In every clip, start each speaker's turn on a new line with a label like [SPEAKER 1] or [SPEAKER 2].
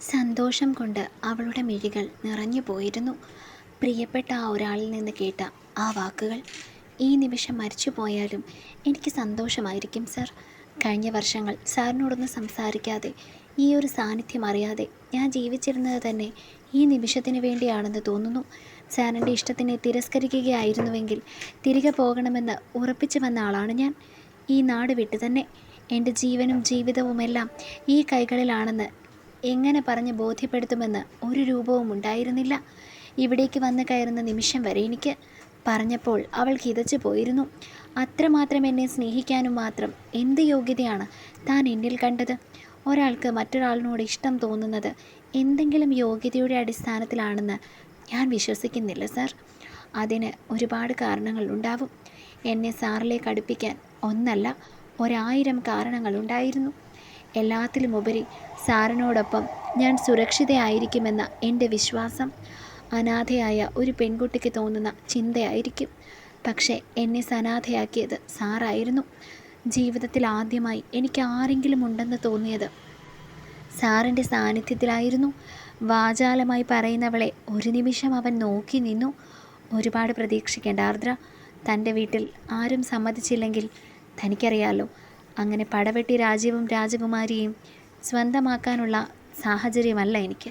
[SPEAKER 1] സന്തോഷം കൊണ്ട് അവളുടെ മിഴികൾ നിറഞ്ഞു പോയിരുന്നു. പ്രിയപ്പെട്ട ആ ഒരാളിൽ നിന്ന് കേട്ട ആ വാക്കുകൾ ഈ നിമിഷം മരിച്ചു പോയാലും എനിക്ക് സന്തോഷമായിരിക്കും സർ. കഴിഞ്ഞ വർഷങ്ങൾ സാറിനോടൊന്ന് സംസാരിക്കാതെ ഈ ഒരു സാന്നിധ്യം അറിയാതെ ഞാൻ ജീവിച്ചിരുന്നത് തന്നെ ഈ നിമിഷത്തിന് വേണ്ടിയാണെന്ന് തോന്നുന്നു. സാറിന്റെ ഇഷ്ടത്തിനെ തിരസ്കരിക്കുകയായിരുന്നുവെങ്കിൽ തിരികെ പോകണമെന്ന് ഉറപ്പിച്ചു വന്ന ആളാണ് ഞാൻ. ഈ നാട് വിട്ടു തന്നെ എന്റെ ജീവനും ജീവിതവുമെല്ലാം ഈ കൈകളിലാണെന്ന് എങ്ങനെ പറഞ്ഞ് ബോധ്യപ്പെടുത്തുമെന്ന് ഒരു രൂപവും ഉണ്ടായിരുന്നില്ല. ഇവിടേക്ക് വന്ന് കയറുന്ന നിമിഷം വരെ എനിക്ക് പറഞ്ഞപ്പോൾ അവൾ കിതച്ചു പോയിരുന്നു. അത്രമാത്രം എന്നെ സ്നേഹിക്കാനും മാത്രം എന്ത് യോഗ്യതയാണ് താൻ എന്നിൽ കണ്ടത്? ഒരാൾക്ക് മറ്റൊരാളിനോട് ഇഷ്ടം തോന്നുന്നത് എന്തെങ്കിലും യോഗ്യതയുടെ അടിസ്ഥാനത്തിലാണെന്ന് ഞാൻ വിശ്വസിക്കുന്നില്ല സാർ. അതിന് ഒരുപാട് കാരണങ്ങൾ ഉണ്ടാവും. എന്നെ സാറിലേക്ക് അടുപ്പിക്കാൻ ഒന്നല്ല ഒരായിരം കാരണങ്ങളുണ്ടായിരുന്നു എല്ലാത്തിലുമുപരി സാറിനോടൊപ്പം ഞാൻ സുരക്ഷിതയായിരിക്കുമെന്ന എന്റെ വിശ്വാസം അനാഥയായ ഒരു പെൺകുട്ടിക്ക് തോന്നുന്ന ചിന്തയായിരിക്കും. പക്ഷേ എന്നെ സനാഥയാക്കിയത് സാറായിരുന്നു. ജീവിതത്തിൽ ആദ്യമായി എനിക്ക് ആരെങ്കിലും ഉണ്ടെന്ന് തോന്നിയത് സാറിന്റെ സാന്നിധ്യത്തിലായിരുന്നു. വാചാലമായി പറയുന്നവളെ ഒരു നിമിഷം അവൻ നോക്കി നിന്നു. ഒരുപാട് പ്രതീക്ഷിക്കേണ്ട ആർദ്ര തന്റെ വീട്ടിൽ ആരും സമ്മതിച്ചില്ലെങ്കിൽ തനിക്കറിയാലോ അങ്ങനെ പടവെട്ടി രാജ്യവും രാജകുമാരിയും സ്വന്തമാക്കാനുള്ള സാഹചര്യമല്ല എനിക്ക്.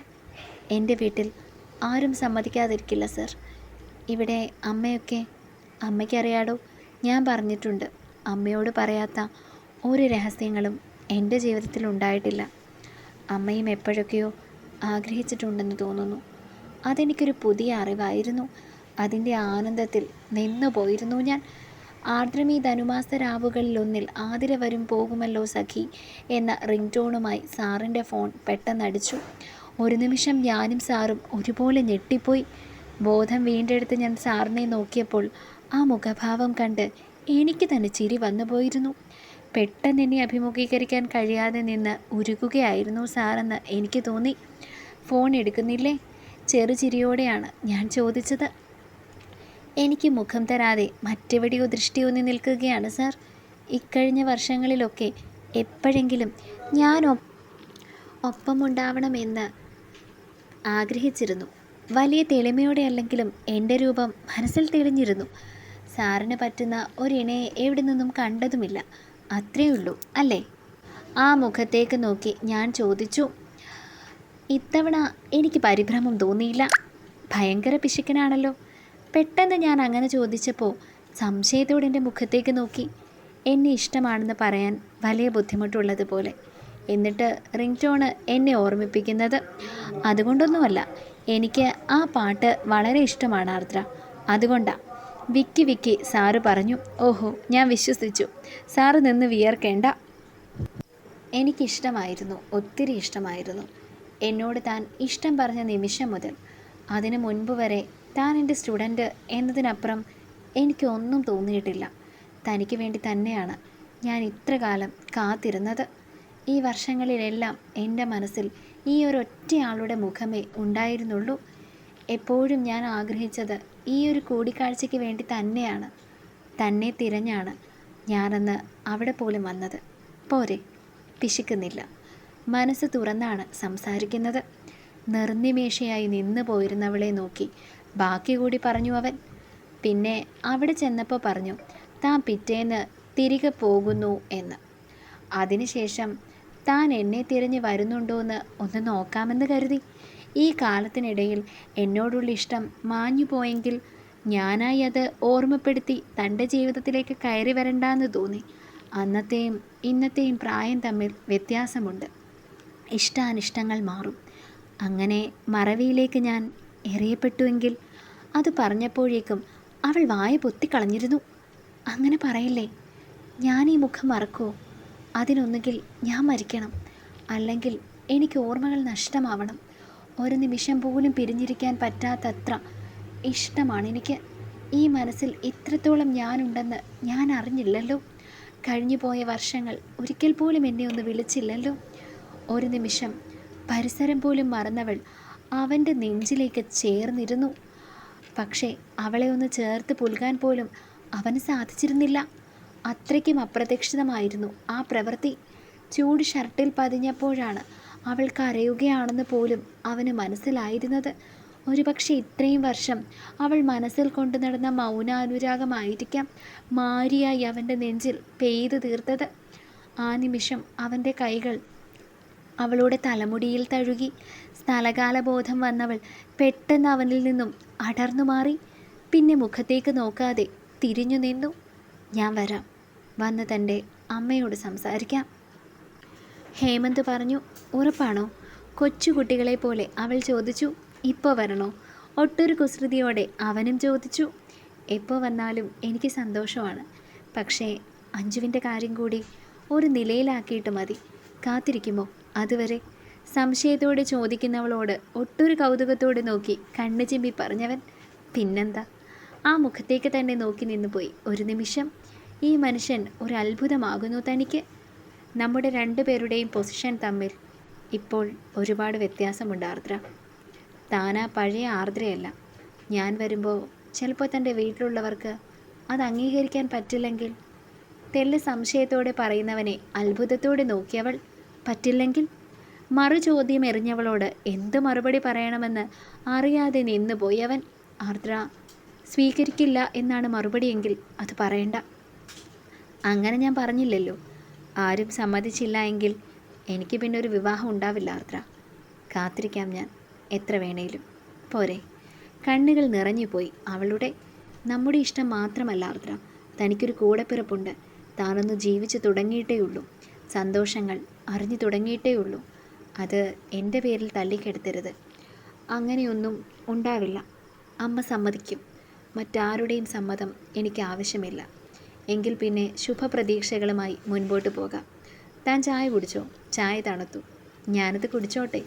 [SPEAKER 1] എന്റെ വീട്ടിൽ ആരും സമ്മതിക്കാതിരിക്കില്ല സർ. ഇവിടെ അമ്മയൊക്കെ അമ്മയ്ക്കറിയാടോ? ഞാൻ പറഞ്ഞിട്ടുണ്ട് അമ്മയോട് പറയാത്ത ഒരു രഹസ്യങ്ങളും എന്റെ ജീവിതത്തിൽ ഉണ്ടായിട്ടില്ല. അമ്മയും എപ്പോഴൊക്കെയോ ആഗ്രഹിച്ചിട്ടുണ്ടെന്ന് തോന്നുന്നു. അതെനിക്കൊരു പുതിയ അറിവായിരുന്നു. അതിന്റെ ആനന്ദത്തിൽ നിന്നു പോയിരുന്നു ഞാൻ. ആർദ്രമീ ധനുമാസ രാവുകളിലൊന്നിൽ ആതിര വരും പോകുമല്ലോ സഖി എന്ന റിംഗ് ടോണുമായി സാറിന്റെ ഫോൺ പെട്ടെന്നടിച്ചു ഒരു നിമിഷം ഞാനും സാറും ഒരുപോലെ ഞെട്ടിപ്പോയി. ബോധം വീണ്ടെടുത്ത് ഞാൻ സാറിനെ നോക്കിയപ്പോൾ ആ മുഖഭാവം കണ്ട് എനിക്ക് തന്നെ ചിരി വന്നുപോയിരുന്നു പെട്ടെന്ന് എന്നെ അഭിമുഖീകരിക്കാൻ കഴിയാതെ നിന്ന് ഉരുകുകയായിരുന്നു സാറെന്ന് എനിക്ക് തോന്നി. ഫോൺ എടുക്കുന്നില്ലേ? ചെറുചിരിയോടെയാണ് ഞാൻ ചോദിച്ചത്. എനിക്ക് മുഖം തരാതെ മറ്റെവിടെയോ ദൃഷ്ടിയൊന്നി നിൽക്കുകയാണ് സാർ. ഇക്കഴിഞ്ഞ വർഷങ്ങളിലൊക്കെ എപ്പോഴെങ്കിലും ഞാൻ ഒപ്പമുണ്ടാവണമെന്ന് ആഗ്രഹിച്ചിരുന്നു. വലിയ തെളിമയോടെ അല്ലെങ്കിലും എന്റെ രൂപം മനസ്സിൽ തെളിഞ്ഞിരുന്നു. സാറിന് പറ്റുന്ന ഒരിണയെ എവിടെ നിന്നും കണ്ടതുമില്ല. അത്രയേ ഉള്ളൂ അല്ലേ? ആ മുഖത്തേക്ക് നോക്കി ഞാൻ ചോദിച്ചു ഇത്തവണ എനിക്ക് പരിഭ്രമം തോന്നിയില്ല? ഭയങ്കര പിശുക്കനാണല്ലോ. പെട്ടെന്ന് ഞാൻ അങ്ങനെ ചോദിച്ചപ്പോൾ സംശയത്തോടെ എന്റെ മുഖത്തേക്ക് നോക്കി. എന്നെ ഇഷ്ടമാണെന്ന് പറയാൻ വലിയ ബുദ്ധിമുട്ടുള്ളതുപോലെ എന്നിട്ട് റിംഗ് ടോണ് എന്നെ ഓർമ്മിപ്പിക്കുന്നത് അതുകൊണ്ടൊന്നുമല്ല. എനിക്ക് ആ പാട്ട് വളരെ ഇഷ്ടമാണ് ആർദ്ര. അതുകൊണ്ടാ. വിക്കി വിക്കി സാറ് പറഞ്ഞു. ഓഹോ ഞാൻ വിശ്വസിച്ചു. സാറ് നിന്ന് വിയർക്കേണ്ട. എനിക്കിഷ്ടമായിരുന്നു ഒത്തിരി ഇഷ്ടമായിരുന്നു. എന്നോട് താൻ ഇഷ്ടം പറഞ്ഞ നിമിഷം മുതൽ അതിനു മുൻപ് വരെ താൻ എന്റെ സ്റ്റുഡന്റ് എന്നതിനപ്പുറം എനിക്കൊന്നും തോന്നിയിട്ടില്ല. തനിക്ക് വേണ്ടി തന്നെയാണ് ഞാൻ ഇത്ര കാലം കാത്തിരുന്നത്. ഈ വർഷങ്ങളിലെല്ലാം എന്റെ മനസ്സിൽ ഈ ഒരൊറ്റയാളുടെ മുഖമേ ഉണ്ടായിരുന്നുള്ളൂ. എപ്പോഴും ഞാൻ ആഗ്രഹിച്ചത് ഈ ഒരു കൂടിക്കാഴ്ചയ്ക്ക് വേണ്ടി തന്നെയാണ്. തന്നെ തിരഞ്ഞാണ് ഞാനന്ന് അവിടെ പോലും വന്നത്. പോരെ പിശിക്കുന്നില്ല. മനസ്സ് തുറന്നാണ് സംസാരിക്കുന്നത്. നിർനിമേഷയായി നിന്നു പോയിരുന്നവളെ നോക്കി ബാക്കി കൂടി പറഞ്ഞു അവൻ. പിന്നെ അവിടെ ചെന്നപ്പോൾ പറഞ്ഞു താൻ പിറ്റേന്ന് തിരികെ പോകുന്നു എന്ന്. അതിനുശേഷം താൻ എന്നെ തിരഞ്ഞ് വരുന്നുണ്ടോയെന്ന് ഒന്ന് നോക്കാമെന്ന് കരുതി. ഈ കാലത്തിനിടയിൽ എന്നോടുള്ള ഇഷ്ടം മാഞ്ഞു പോയെങ്കിൽ ഞാനായി അത് ഓർമ്മപ്പെടുത്തി തന്റെ ജീവിതത്തിലേക്ക് കയറി വരണ്ടെന്ന് തോന്നി. അന്നത്തെയും ഇന്നത്തെയും പ്രായം തമ്മിൽ വ്യത്യാസമുണ്ട്. ഇഷ്ടാനിഷ്ടങ്ങൾ മാറും. അങ്ങനെ മറവിയിലേക്ക് ഞാൻ എറിയപ്പെട്ടുവെങ്കിൽ അത് പറഞ്ഞപ്പോഴേക്കും അവൾ വായ പൊത്തിക്കളഞ്ഞിരുന്നു അങ്ങനെ പറയില്ലേ ഞാൻ ഈ മുഖം മറക്കുമോ അതിനൊന്നുകിൽ ഞാൻ മരിക്കണം. അല്ലെങ്കിൽ എനിക്ക് ഓർമ്മകൾ നഷ്ടമാവണം. ഒരു നിമിഷം പോലും പിരിഞ്ഞിരിക്കാൻ പറ്റാത്തത്ര ഇഷ്ടമാണ് എനിക്ക്. ഈ മനസ്സിൽ ഇത്രത്തോളം ഞാനുണ്ടെന്ന് ഞാൻ അറിഞ്ഞില്ലല്ലോ. കഴിഞ്ഞു പോയ വർഷങ്ങൾ ഒരിക്കൽ പോലും എന്നെ ഒന്ന് വിളിച്ചില്ലല്ലോ. ഒരു നിമിഷം പരിസരം പോലും മറന്നവൾ അവന്റെ നെഞ്ചിലേക്ക് ചേർന്നിരുന്നു. പക്ഷേ അവളെ ഒന്ന് ചേർത്ത് പുൽകാൻ പോലും അവന് സാധിച്ചിരുന്നില്ല. അത്രയ്ക്കും അപ്രതീക്ഷിതമായിരുന്നു ആ പ്രവൃത്തി. ചൂട് ഷർട്ടിൽ പതിഞ്ഞപ്പോഴാണ് അവൾ കരയുകയാണെന്ന് പോലും അവന് മനസ്സിലായിരുന്നത്. ഒരുപക്ഷെ ഇത്രയും വർഷം അവൾ മനസ്സിൽ കൊണ്ടു നടന്ന മൗനാനുരാഗമായിരിക്കാം മാരിയായി അവന്റെ നെഞ്ചിൽ പെയ്തു തീർത്തത്. ആ നിമിഷം അവന്റെ കൈകൾ അവളുടെ തലമുടിയിൽ തഴുകി. സ്ഥലകാലബോധം വന്നവൾ പെട്ടെന്ന് അവനിൽ നിന്നും അടർന്നു മാറി. പിന്നെ മുഖത്തേക്ക് നോക്കാതെ തിരിഞ്ഞു നിന്നു. ഞാൻ വരാം. വന്ന് തന്റെ അമ്മയോട് സംസാരിക്കാം. ഹേമന്ത് പറഞ്ഞു ഉറപ്പാണോ? കൊച്ചുകുട്ടികളെ പോലെ അവൾ ചോദിച്ചു ഇപ്പോൾ വരണോ? ഒട്ടൊരു കുസൃതിയോടെ അവനും ചോദിച്ചു എപ്പോൾ വന്നാലും എനിക്ക് സന്തോഷമാണ്. പക്ഷേ അഞ്ജുവിന്റെ കാര്യം കൂടി ഒരു നിലയിലാക്കിയിട്ട് മതി. കാത്തിരിക്കുമോ? അതുവരെ സംശയത്തോടെ ചോദിക്കുന്നവളോട് ഒട്ടൊരു കൗതുകത്തോടെ നോക്കി കണ്ണു ചിമ്പി പറഞ്ഞവൻ പിന്നെന്താ? ആ മുഖത്തേക്ക് തന്നെ നോക്കി നിന്നുപോയി ഒരു നിമിഷം ഈ മനുഷ്യൻ ഒരു അത്ഭുതമാകുന്നു തനിക്ക്. നമ്മുടെ രണ്ടു പേരുടെയും പൊസിഷൻ തമ്മിൽ ഇപ്പോൾ ഒരുപാട് വ്യത്യാസമുണ്ട് ആർദ്ര. താനാ പഴയ ആർദ്രയല്ല. ഞാൻ വരുമ്പോൾ ചിലപ്പോൾ തന്റെ വീട്ടിലുള്ളവർക്ക് അത് അംഗീകരിക്കാൻ പറ്റില്ലെങ്കിൽ തെല്ല് സംശയത്തോടെ പറയുന്നവനെ അത്ഭുതത്തോടെ നോക്കിയവൾ പറ്റില്ലെങ്കിൽ മറു ചോദ്യം എറിഞ്ഞവളോട് എന്ത് മറുപടി പറയണമെന്ന് അറിയാതെ നിന്നുപോയി അവൻ. ആർദ്ര സ്വീകരിക്കില്ല എന്നാണ് മറുപടിയെങ്കിൽ അത് പറയണ്ട. അങ്ങനെ ഞാൻ പറഞ്ഞില്ലല്ലോ. ആരും സമ്മതിച്ചില്ല എങ്കിൽ എനിക്ക് പിന്നെ ഒരു വിവാഹം ഉണ്ടാവില്ല ആർദ്ര. കാത്തിരിക്കാം ഞാൻ എത്ര വേണേലും. പോരെ. കണ്ണുകൾ നിറഞ്ഞുപോയി. അവളുടെ നമ്മുടെ ഇഷ്ടം മാത്രമല്ല ആർദ്ര. തനിക്കൊരു കൂടെപ്പിറപ്പുണ്ട്. താനൊന്ന് ജീവിച്ചു തുടങ്ങിയിട്ടേ ഉള്ളൂ സന്തോഷങ്ങൾ അറിഞ്ഞു തുടങ്ങിയിട്ടേ ഉള്ളൂ. അത് എന്റെ പേരിൽ തള്ളിക്കെടുത്തരുത്. അങ്ങനെയൊന്നും ഉണ്ടാവില്ല. അമ്മ സമ്മതിക്കും. മറ്റാരുടെയും സമ്മതം എനിക്ക് ആവശ്യമില്ല. എങ്കിൽ പിന്നെ ശുഭപ്രതീക്ഷകളുമായി മുൻപോട്ട് പോകാം. താൻ ചായ കുടിച്ചോ? ചായ തണുത്തു. ഞാനത് കുടിച്ചോട്ടെ.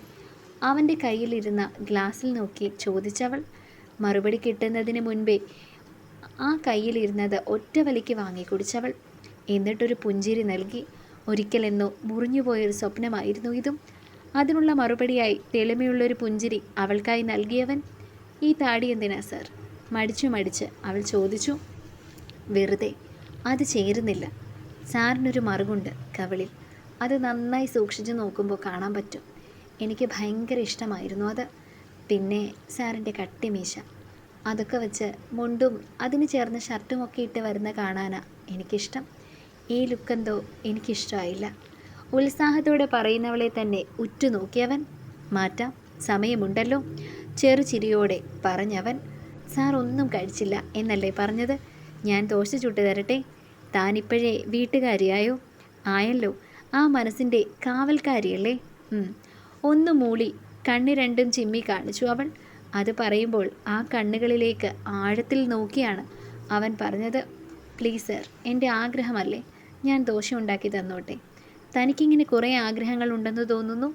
[SPEAKER 1] അവന്റെ കയ്യിലിരുന്ന ഗ്ലാസ്സിൽ നോക്കി ചോദിച്ചവൾ മറുപടി കിട്ടുന്നതിന് മുൻപേ ആ കയ്യിലിരുന്നത് ഒറ്റ വലിക്ക് വാങ്ങി കുടിച്ചവൾ എന്നിട്ടൊരു പുഞ്ചിരി നൽകി ഒരിക്കലെന്നോ മുറിഞ്ഞുപോയൊരു സ്വപ്നമായിരുന്നു ഇതും. അതിനുള്ള മറുപടിയായി തെളിമയുള്ളൊരു പുഞ്ചിരി അവൾക്കായി നൽകിയവൻ ഈ താടി എന്തിനാ സർ? മടിച്ചു മടിച്ച് അവൾ ചോദിച്ചു. വെറുതെ. അത് ചേരുന്നില്ല. സാറിനൊരു മറുകുണ്ട് കവിളിൽ. അത് നന്നായി സൂക്ഷിച്ചു നോക്കുമ്പോൾ കാണാൻ പറ്റും. എനിക്ക് ഭയങ്കര ഇഷ്ടമായിരുന്നു അത്. പിന്നെ സാറിന്റെ കട്ടിമീശ. അതൊക്കെ വെച്ച് മുണ്ടും അതിന് ചേർന്ന ഷർട്ടുമൊക്കെ ഇട്ട് വരുന്ന കാണാനാണ് എനിക്കിഷ്ടം. ഈ ലുക്കെന്തോ എനിക്കിഷ്ടമായില്ല ഉത്സാഹത്തോടെ പറയുന്നവളെ തന്നെ ഉറ്റുനോക്കിയവൻ. മാറ്റാം സമയമുണ്ടല്ലോ. ചെറുചിരിയോടെ പറഞ്ഞവൻ സാർ ഒന്നും കഴിച്ചില്ല എന്നല്ലേ പറഞ്ഞത്. ഞാൻ ദോശ ചുട്ടു തരട്ടെ. താനിപ്പോഴേ വീട്ടുകാരിയായോ? ആയല്ലോ ആ മനസ്സിന്റെ കാവൽക്കാരിയല്ലേ. ഒന്ന് മൂളി കണ്ണ് രണ്ടും ചിമ്മി കാണിച്ചു അവൾ അത് പറയുമ്പോൾ ആ കണ്ണുകളിലേക്ക് ആഴത്തിൽ നോക്കിയാണ് അവൻ പറഞ്ഞത്. പ്ലീസ് സർ എന്റെ ആഗ്രഹമല്ലേ? ഞാൻ ദോശ ഉണ്ടാക്കി തന്നോട്ടെ. തനിക്കിങ്ങനെ കുറേ ആഗ്രഹങ്ങൾ ഉണ്ടെന്ന് തോന്നുന്നു?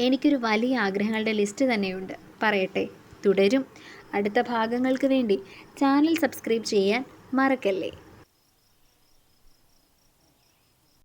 [SPEAKER 1] എനിക്കൊരു വലിയ ആഗ്രഹങ്ങളുടെ ലിസ്റ്റ് തന്നെയുണ്ട്. പറയട്ടെ. തുടരും. അടുത്ത ഭാഗങ്ങൾക്ക് വേണ്ടി ചാനൽ സബ്സ്ക്രൈബ് ചെയ്യാൻ മറക്കല്ലേ?